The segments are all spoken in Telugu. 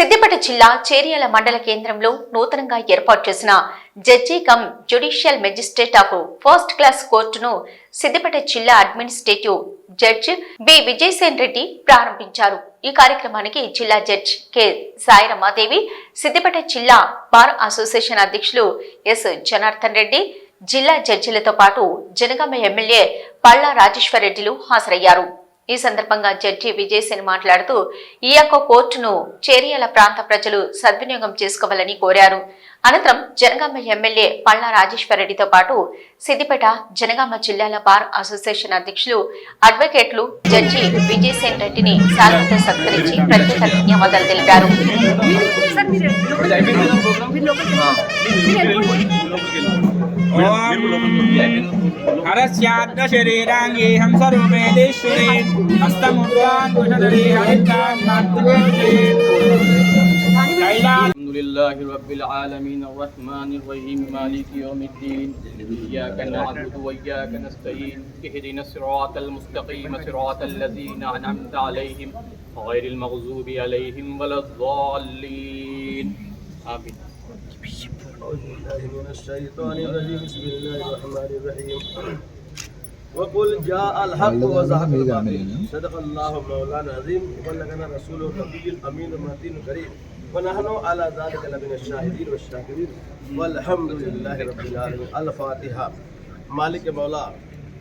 సిద్దిపేట జిల్లా చేర్యాల మండల కేంద్రంలో నూతనంగా ఏర్పాటు చేసిన judge cum judicial magistrate of first class కోర్టును సిద్దిపేట జిల్లా administrative judge B. Vijayasen Reddy ప్రారంభించారు. ఈ కార్యక్రమానికి జిల్లా జడ్జ్ కె. సాయిరమాదేవి సిద్దిపేట జిల్లా బార్ అసోసియేషన్ అధ్యక్షులు ఎస్. జనార్దన్ రెడ్డి జిల్లా జడ్జిలతో పాటు జనగామ ఎమ్మెల్యే పళ్ళ రాజేశ్వర్ రెడ్డిలు హాజరయ్యారు. ఈ సందర్భంగా జడ్జి విజయసేన్ మాట్లాడుతూ ఈ యొక్క కోర్టును చేరియాల ప్రాంత ప్రజలు సద్వినియోగం చేసుకోవాలని కోరారు. అనంతరం జనగామ ఎమ్మెల్యే పళ్ళ రాజేశ్వరరెడ్డితో పాటు సిద్దిపేట జనగామ జిల్లాల బార్ అసోసియేషన్ అధ్యక్షులు అడ్వకేట్లు జడ్జి విజయసేన్ రెడ్డిని శాలతో సత్కరించి ప్రత్యేక ధన్యవాదాలు తెలిపారు. لله رب العالمين الرحمن الرحيم مالك يوم الدين إياك نعبد وإياك نستعين اهدنا الصراط المستقيم صراط الذين أنعمت عليهم غير المغضوب عليهم ولا الضالين آمين أعوذ بالله من الشيطان الرجيم بسم الله الرحمن الرحيم وقل جاء الحق وزهق الباطل صدق الله مولانا العظيم وبلغنا رسوله النبي الامين المتين الكريم ونحن على ذلك لمن الشاهدين والشاكرين، والحمد لله رب العالمین الفاتحہ۔ مالک مولا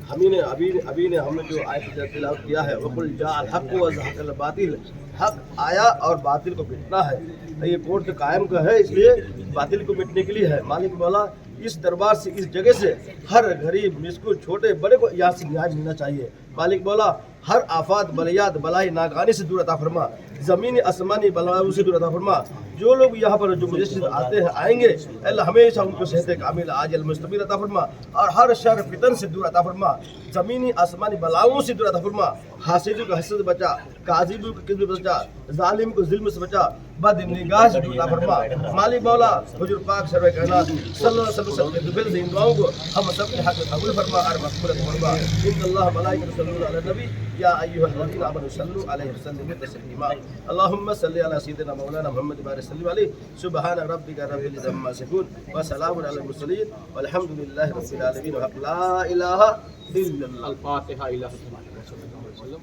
ہم نے ابھی ابھی نے ہم نے جو آیت تلاوت کیا ہے، وقل جاء الحق وزهق الباطل۔ حق آیا اور باطل کو مٹنا ہے۔ یہ کورٹ قائم کا ہے، اس لیے باطل کو مٹنے کے لیے ہے۔ مالک مولا، اس دربار سے، اس جگہ سے ہر غریب مسکو چھوٹے، بڑے کو یہاں سے نہائی ملنا چاہیے۔ مالک مولا ہر آفات بلیات بلائی ناکانی سے دور عطا فرما، زمین اسمانی بلائیوں سے دور عطا فرما۔ جو لوگ یہاں پر جو مجسد آتے ہیں، آئیں گے، اللہ ہمیشہ ان کو صحت کامل آج المستمیر عطا فرما۔ اور ہر شر، فتن سے دور عطا فرما۔ زمینی آسمانی بلاؤں سے دور عطا فرما۔ حاسدوں کو حسد بچا کاذبوں کو قدر بچا، ظالم کو ظلم سے بچا۔ निगाह से दूर अता फरमा मालिक मौला हुजूर पाक सर्व कायनात सल्लल्लाहु अलैहि वसल्लम के दुबिल से इन दुआओं को हम सब के हक में कबूल फरमा और मकबूल फरमा इन्नल्लाह मलाइकतहु यसल्लूना अला नबी या अय्युहल्लज़ीना आमनु सल्लु अलैहि वसल्लिमु तस्लीमा अल्लाहुम्मा सल्लि अला सय्यिदिना मौलाना मुहम्मद बारिक सल्लम अलैहि सुबहान रब्बिका रब्बिल इज्जति अम्मा यसिफून व सलामुन अलल मुरसलीन वल्हम्दुलिल्लाहि रब्बिल आलमीन व ला इलाहा इल्लल्लाह الفاتحة إلى محمد صلى الله عليه وسلم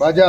बाजा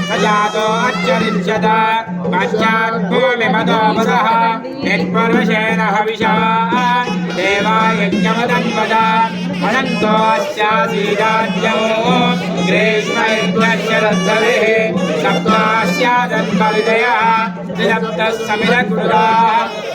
सजातो अच्चरिष्यत पश्चात् भूमिमदोपदः यत्परुषेण हविषा देवायज्ञमदन्वद अनन्तो अस्यासीदाद्यो ग्रीष्मैर्यशरद्धविः सप्तास्यादन्वविदयः त्रिसप्तः समिरकृता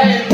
That is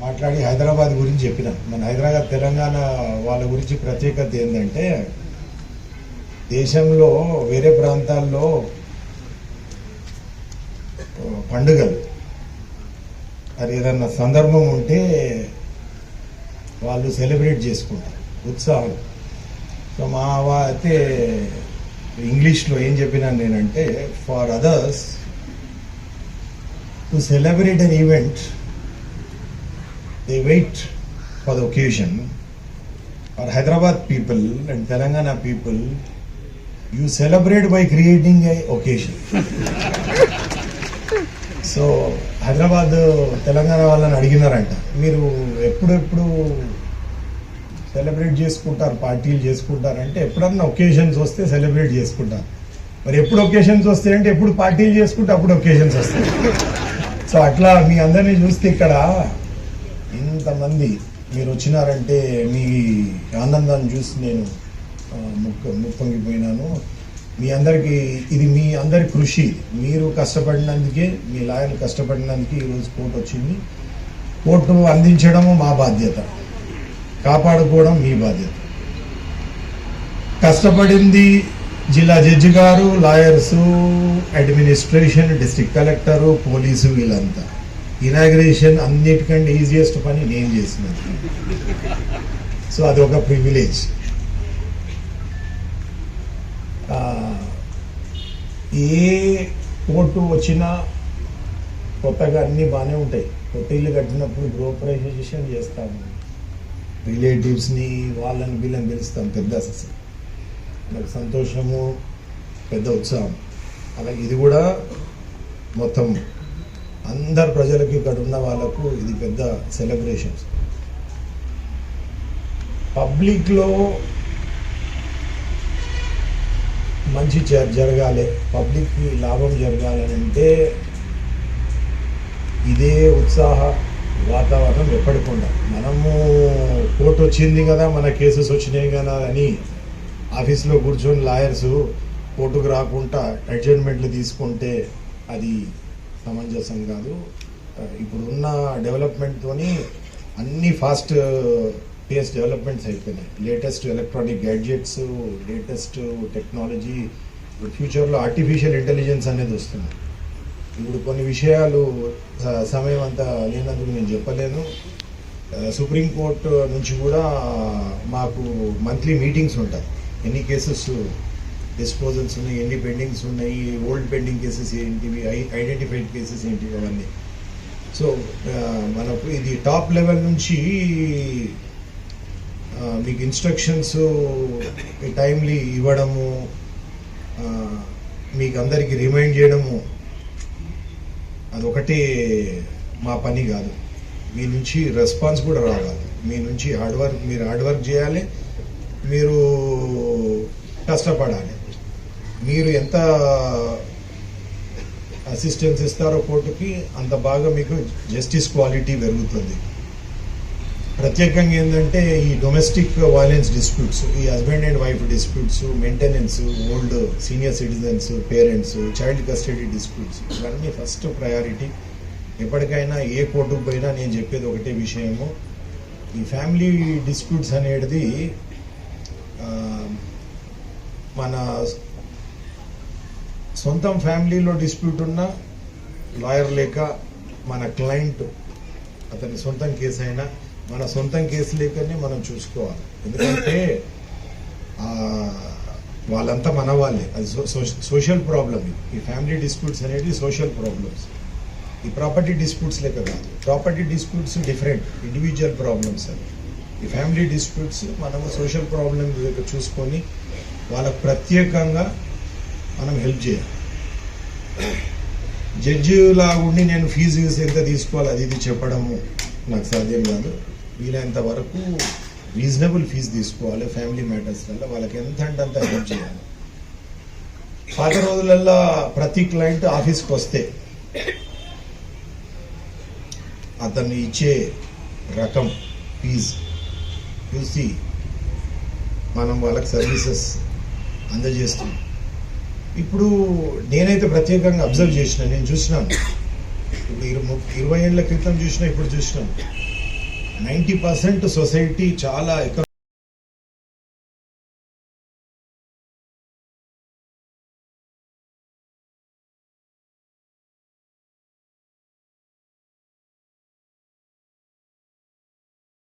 మాట్లాడి హైదరాబాద్ గురించి చెప్పిన. మన హైదరాబాద్ తెలంగాణ వాళ్ళ గురించి ప్రత్యేకత ఏంటంటే దేశంలో వేరే ప్రాంతాల్లో పండుగలు మరి ఏదన్నా సందర్భం ఉంటే వాళ్ళు సెలబ్రేట్ చేసుకుంటారు ఉత్సాహం. సో మా అయితే ఇంగ్లీష్లో ఏం చెప్పినాను నేనంటే for others to celebrate an event they wait for the occasion for Hyderabad people and Telangana people you celebrate by creating a occasion so Hyderabad Telangana వాళ్ళని అడిగినారంట. మీరు ఎప్పుడెప్పుడు సెలబ్రేట్ చేసుకుంటారు పార్టీలు చేసుకుంటారంటే ఎప్పుడన్నా ఒకేషన్స్ వస్తే సెలబ్రేట్ చేసుకుంటారు. మరి ఎప్పుడు ఒకేషన్స్ వస్తాయి అంటే ఎప్పుడు పార్టీలు చేసుకుంటే అప్పుడు ఒకేషన్స్ వస్తాయి. సో అట్లా మీ అందరినీ చూస్తే ఇక్కడ ఇంతమంది మీరు వచ్చినారంటే మీ ఆనందాన్ని చూసి నేను ముక్క ముప్పొంగిపోయినాను. మీ అందరికీ ఇది మీ అందరి కృషి. మీరు కష్టపడినందుకే మీ లాయర్లు కష్టపడినందుకే ఈరోజు కోర్టు వచ్చింది. కోర్టు అందించడము మా బాధ్యత. కాపాడుకోవడం మీ బాధ్యత. కష్టపడింది జిల్లా జడ్జి గారు lawyers administration district collector police వీళ్ళంతా. ఇనాగ్రేషన్ అన్నిటికంటే ఈజియెస్ట్ పని నేను చేసినది. సో అది ఒక ప్రివిలేజ్. ఏ ఓటు వచ్చినా కొత్తగా అన్నీ బాగానే ఉంటాయి. కొత్త ఇల్లు కట్టినప్పుడు గృహప్రవేశం చేస్తాము. రిలేటివ్స్ని వాళ్ళని వీళ్ళని పిలుస్తాం పెద్ద అసలు నాకు సంతోషము పెద్ద ఉత్సాహం. అలాగే ఇది కూడా మొత్తం అందరు ప్రజలకి ఇక్కడ ఉన్న వాళ్ళకు ఇది పెద్ద సెలబ్రేషన్స్. పబ్లిక్లో మంచి జరగాలి. పబ్లిక్కి లాభం జరగాలని అంటే ఇదే ఉత్సాహ వాతావరణం ఎప్పటికుండా. మనము కోర్టు వచ్చింది కదా మన కేసెస్ వచ్చినాయి కదా అని ఆఫీస్లో కూర్చొని లాయర్స్ కోర్టుకు రాకుండా అడ్జర్మెంట్లు తీసుకుంటే అది సమంజసం కాదు. ఇప్పుడున్న డెవలప్మెంట్తో డెవలప్మెంట్తోని అన్ని ఫాస్ట్ పేస్ డెవలప్మెంట్స్ అయిపోయినాయి latest electronic gadgets latest technology ఇప్పుడు ఫ్యూచర్లో ఆర్టిఫిషియల్ ఇంటెలిజెన్స్ అనేది వస్తుంది. ఇప్పుడు కొన్ని విషయాలు సమయం అంతా లేనందుకు నేను చెప్పలేను. సుప్రీంకోర్టు నుంచి కూడా మాకు మంత్లీ మీటింగ్స్ ఉంటాయి. ఎన్ని కేసెస్ డిస్పోజల్స్ ఉన్నాయి ఎన్ని పెండింగ్స్ ఉన్నాయి ఓల్డ్ పెండింగ్ కేసెస్ ఏంటివి ఐడెంటిఫైడ్ కేసెస్ ఏంటివి అవన్నీ. సో మనకు ఇది టాప్ లెవెల్ నుంచి మీకు ఇన్స్ట్రక్షన్స్ టైమ్లీ ఇవ్వడము మీకు అందరికీ రిమైండ్ చేయడము అదొకటి మా పని కాదు. మీ నుంచి రెస్పాన్స్ కూడా రావాలి. మీ నుంచి హార్డ్ వర్క్ మీరు హార్డ్ వర్క్ చేయాలి మీరు కష్టపడాలి. మీరు ఎంత అసిస్టెన్స్ ఇస్తారో కోర్టుకి అంత బాగా మీకు జస్టిస్ క్వాలిటీ పెరుగుతుంది. ప్రత్యేకంగా ఏంటంటే ఈ డొమెస్టిక్ వైలెన్స్ డిస్ప్యూట్స్ ఈ husband and wife disputes maintenance old senior citizens parents child custody disputes ఇవన్నీ ఫస్ట్ ప్రయారిటీ ఎప్పటికైనా ఏ కోర్టుకు పోయినా నేను చెప్పేది ఒకటే విషయము. ఈ ఫ్యామిలీ డిస్ప్యూట్స్ అనేది మన సొంతం ఫ్యామిలీలో డిస్ప్యూట్ ఉన్న లాయర్ లేక మన క్లయింట్ అతని సొంతం కేసు అయినా మన సొంతం కేసు లేకనే మనం చూసుకోవాలి. ఎందుకంటే వాళ్ళంతా మన వాళ్ళే. అది సోషల్ ప్రాబ్లమ్ ఈ ఫ్యామిలీ డిస్ప్యూట్స్ అనేవి సోషల్ ప్రాబ్లమ్స్. ఈ ప్రాపర్టీ డిస్ప్యూట్స్ లెక్క కాదు. Property disputes different. Individual problems అని ఈ ఫ్యామిలీ డిస్ప్యూట్స్ మనము సోషల్ ప్రాబ్లమ్ లెక్క చూసుకొని వాళ్ళకు ప్రత్యేకంగా మనం హెల్ప్ చేయాలి. జడ్జి లాగుండి నేను ఫీజు ఎంత తీసుకోవాలి అది ఇది చెప్పడము నాకు సాధ్యం కాదు. వీలైనంత వరకు రీజనబుల్ ఫీజు తీసుకోవాలి ఫ్యామిలీ మ్యాటర్స్లలో వాళ్ళకి ఎంత అంటే అంత హెల్ప్ చేయాలి. పాత రోజులల్లో ప్రతి క్లయింట్ ఆఫీస్కి వస్తే అతన్ని ఇచ్చే రకం ఫీజు చూసి మనం వాళ్ళకి సర్వీసెస్ అందజేస్తున్నాం. ఇప్పుడు నేనైతే ప్రత్యేకంగా అబ్జర్వ్ చేసిన నేను చూసినాను. ఇప్పుడు ఇరవై ఇరవై ఏళ్ళ క్రితం చూసిన ఇప్పుడు చూసినాను. నైంటీ పర్సెంట్ సొసైటీ చాలా ఎక